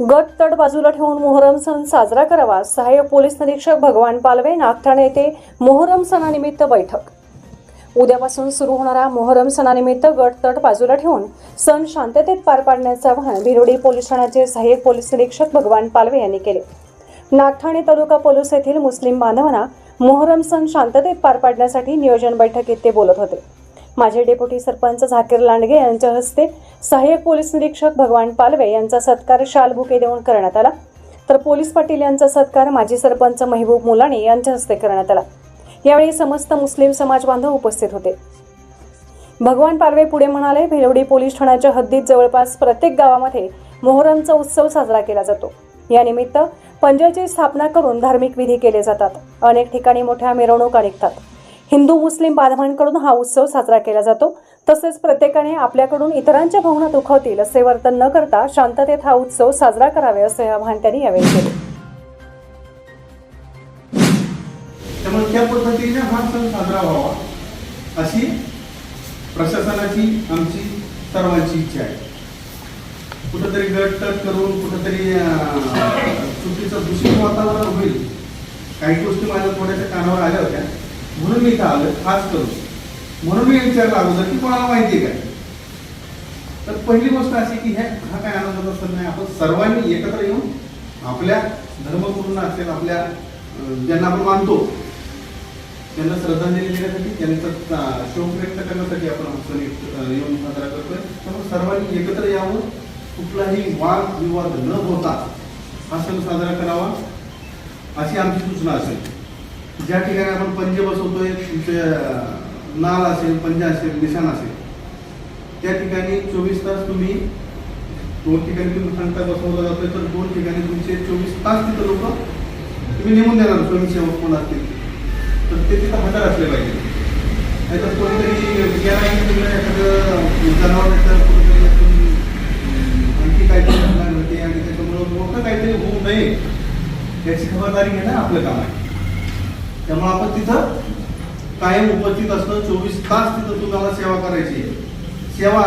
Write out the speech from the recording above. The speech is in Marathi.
गट तट बाजूला ठेवून मोहरम सण साजरा करावा सहाय्यक पोलीस निरीक्षक भगवान पालवे नागठाणे येथे मोहरम सणानिमित्त बैठक. उद्यापासून सुरू होणारा मोहरम सणानिमित्त गट तट बाजूला ठेवून सण शांततेत पार पाडण्याचे आवाहन भिरोडी पोलीस ठाण्याचे सहाय्यक पोलीस निरीक्षक भगवान पालवे यांनी केले. नागठाणे तालुका पोलीस येथील मुस्लिम बांधवांना मोहरम सण शांततेत पार पाडण्यासाठी नियोजन बैठकीत ते बोलत होते. माजी डेप्युटी सरपंच झाकीर लांडगे यांच्या हस्ते सहाय्यक पोलीस निरीक्षक भगवान पालवे यांचा सत्कार शाल बुके देऊन करण्यात आला. तर पोलीस पाटील यांचा सत्कार माजी सरपंच महबूब मुलाणी यांच्या हस्ते करण्यात आला. यावेळी समस्त मुस्लिम समाज बांधव उपस्थित होते. भगवान पालवे पुढे म्हणाले भिलवडी पोलीस ठाण्याच्या हद्दीत जवळपास प्रत्येक गावामध्ये मोहरमचा उत्सव साजरा केला जातो. यानिमित्त पंजाची स्थापना करून धार्मिक विधी केले जातात. अनेक ठिकाणी मोठ्या मिरवणुका निघतात. हिंदू मुस्लिम बांधवांकडून हा उत्सव साजरा केला जातो. तसेच प्रत्येकाने आपल्याकडून इतरांच्या भावना दुखावतील असे वर्तन न करता शांततेत हा उत्सव साजरा करावे असे आवाहन त्यांनी यावेळी केले. त्यामुळे त्या पद्धतीने हा सण साजरा व्हावा अशी प्रशासनाची आमची सर्वांची इच्छा आहे. कुठंतरी गटतट करून कुठंतरी चुकीचं दूषित वातावरण होईल. काही गोष्टी माझ्या थोड्याशा कानावर आल्या होत्या. म्हणून मी इथं आलं खास करून. म्हणून मी विचारलं अगोदर की कोणाला माहिती आहे काय? तर पहिली गोष्ट अशी की ह्या हा काय आनंदाचा सण नाही आपण सर्वांनी एकत्र येऊन आपल्या धर्मपूर्ण असेल आपल्या ज्यांना आपण मानतो त्यांना श्रद्धांजली देण्यासाठी त्यांचा शोक व्यक्त करण्यासाठी आपण हा सण येऊन साजरा करतोय. त्यामुळे सर्वांनी एकत्र यावं कुठलाही वाद विवाद न होता हा सण साजरा करावा अशी आमची सूचना असेल. ज्या ठिकाणी आपण पंजे बसवतोय तुमचे नाल असेल पंजा असेल निशाण असेल त्या ठिकाणी चोवीस तास तुम्ही दोन ठिकाणी तुम्ही सांगता बसवलं जातोय तर दोन ठिकाणी तुमचे चोवीस तास तिथं लोक तुम्ही नेमून देणार स्वयंसेवक कोण असतील तर ते तिथं हजर असले पाहिजे. नाहीतर कोणीतरी गेला की तुम्ही एखादं जनावर येतं कुठेतरी आपण, आणखी काहीतरी घटना घडते आणि त्याच्यामुळं मोठं काहीतरी होऊ नये. याची खबरदारी घेणं आपलं काम आहे. त्यामुळे आपण तिथं कायम उपस्थित असणं चोवीस तास तिथं तुम्हाला सेवा करायची आहे. सेवा